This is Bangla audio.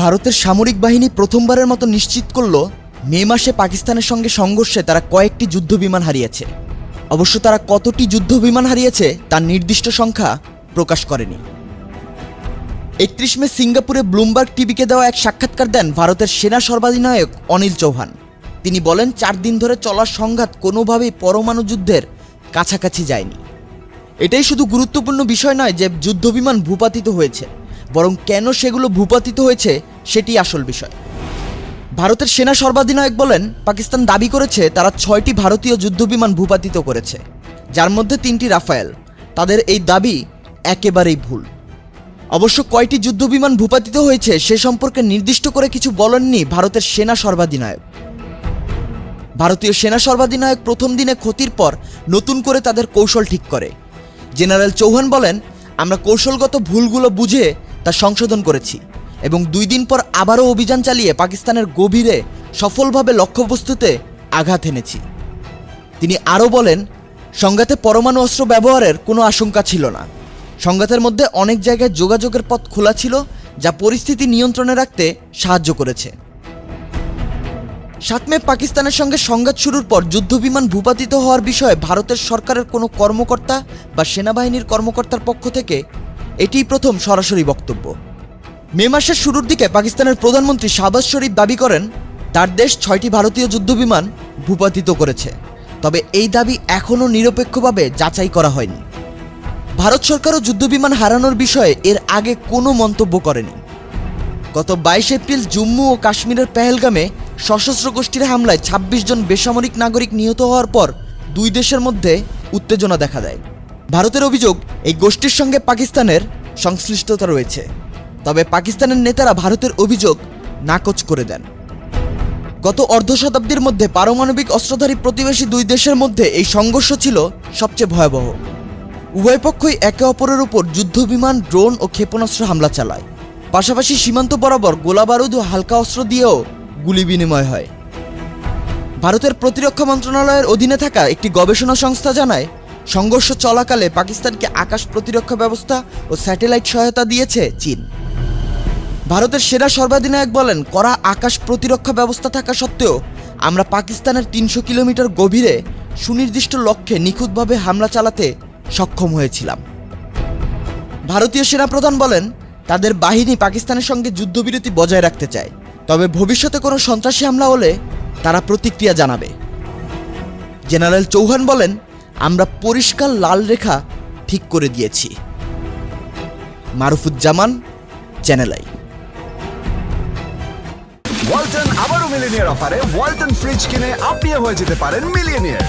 ভারতের সামরিক বাহিনী প্রথমবারের মতো নিশ্চিত করল, মে মাসে পাকিস্তানের সঙ্গে সংঘর্ষে তারা কয়েকটি যুদ্ধবিমান হারিয়েছে। অবশ্য তারা কতটি যুদ্ধবিমান হারিয়েছে, তার নির্দিষ্ট সংখ্যা প্রকাশ করেনি। একত্রিশ মে সিঙ্গাপুরে ব্লুমবার্গ টিভিকে দেওয়া এক সাক্ষাৎকার দেন ভারতের সেনা সর্বাধিনায়ক অনিল চৌহান। তিনি বলেন, চার দিন ধরে চলার সংঘাত কোনোভাবেই পরমাণু যুদ্ধের কাছাকাছি যায়নি। এটাই শুধু গুরুত্বপূর্ণ বিষয় নয় যে যুদ্ধবিমান ভূপাতিত হয়েছে। বরং কেন সেগুলো ভূপাতিত হয়েছে সেটি আসল বিষয়। ভারতের সেনা সর্বাধিনায়ক বলেন, পাকিস্তান দাবি করেছে তারা ছয়টি ভারতীয় যুদ্ধবিমান ভূপাতিত করেছে, যার মধ্যে তিনটি রাফায়েল। তাদের এই দাবি একেবারেই ভুল। অবশ্য কয়টি যুদ্ধবিমান ভূপাতিত হয়েছে সে সম্পর্কে নির্দিষ্ট করে কিছু বলেননি ভারতের সেনা সর্বাধিনায়ক। ভারতীয় সেনা সর্বাধিনায়ক প্রথম দিনে ক্ষতির পর নতুন করে তাদের কৌশল ঠিক করে। জেনারেল চৌহান বলেন, আমরা কৌশলগত ভুলগুলো বুঝে তা সংশোধন করেছি এবং দুই দিন পর আবারও অভিযান চালিয়ে পাকিস্তানের গভীরে সফলভাবে লক্ষ্যবস্তুতে আঘাত এনেছি। তিনি আরও বলেন, সংঘাতে পরমাণু অস্ত্র ব্যবহারের কোনো আশঙ্কা ছিল না। সংঘাতের মধ্যে অনেক জায়গায় যোগাযোগের পথ খোলা ছিল যা পরিস্থিতি নিয়ন্ত্রণে রাখতে সাহায্য করেছে। সাত মে পাকিস্তানের সঙ্গে সংঘাত শুরুর পর যুদ্ধবিমান ভূপাতিত হওয়ার বিষয়ে ভারতের সরকারের কোনো কর্মকর্তা বা সেনাবাহিনীর কর্মকর্তার পক্ষ থেকে এটিই প্রথম সরাসরি বক্তব্য। মে মাসের শুরুর দিকে পাকিস্তানের প্রধানমন্ত্রী শাহবাজ শরীফ দাবি করেন, তার দেশ ছয়টি ভারতীয় যুদ্ধবিমান ভূপাতিত করেছে। তবে এই দাবি এখনও নিরপেক্ষভাবে যাচাই করা হয়নি। ভারত সরকারও যুদ্ধবিমান হারানোর বিষয়ে এর আগে কোনো মন্তব্য করেনি। গত বাইশ এপ্রিল জম্মু ও কাশ্মীরের পেহেলগামে সশস্ত্র গোষ্ঠীর হামলায় ২৬ জন বেসামরিক নাগরিক নিহত হওয়ার পর দুই দেশের মধ্যে উত্তেজনা দেখা দেয়। ভারতের অভিযোগ, এই গোষ্ঠীর সঙ্গে পাকিস্তানের সংশ্লিষ্টতা রয়েছে। তবে পাকিস্তানের নেতারা ভারতের অভিযোগ নাকচ করে দেন। গত অর্ধ শতাব্দীর মধ্যে পারমাণবিক অস্ত্রধারী প্রতিবেশী দুই দেশের মধ্যে এই সংঘর্ষ ছিল সবচেয়ে ভয়াবহ। উভয় পক্ষই একে অপরের উপর যুদ্ধবিমান ড্রোন ও ক্ষেপণাস্ত্র হামলা চালায়। পাশাপাশি সীমান্ত বরাবর গোলাবারুদ ও হালকা অস্ত্র দিয়েও গুলি বিনিময় হয়। ভারতের প্রতিরক্ষা মন্ত্রণালয়ের অধীনে থাকা একটি গবেষণা সংস্থা জানায় সংঘর্ষ চলাকালে পাকিস্তানকে আকাশ প্রতিরক্ষা ব্যবস্থা ও স্যাটেলাইট সহায়তা দিয়েছে চীন। ভারতের সেরা সর্বাধিনায়ক বলেন করা আকাশ প্রতিরক্ষা ব্যবস্থা থাকা সত্ত্বেও আমরা পাকিস্তানের তিনশো কিলোমিটার গভীরে সুনির্দিষ্ট লক্ষ্যে নিখুঁতভাবে হামলা চালাতে সক্ষম হয়েছিলাম। ভারতীয় সেনাপ্রধান বলেন, তাদের বাহিনী পাকিস্তানের সঙ্গে যুদ্ধবিরতি বজায় রাখতে চায়। তবে ভবিষ্যতে কোনো সন্ত্রাসী হামলা হলে তারা প্রতিক্রিয়া জানাবে। জেনারেল চৌহান বলেন আমরা পরিষ্কার লাল রেখা ঠিক করে দিয়েছি। মারুফুজ্জামান চ্যানেল আই ওয়ালটন আবারও মিলিনিয়ার অফারে ওয়ালটন ফ্রিজ কিনে আপনিও হয়ে যেতে পারেন মিলিয়নিয়ার।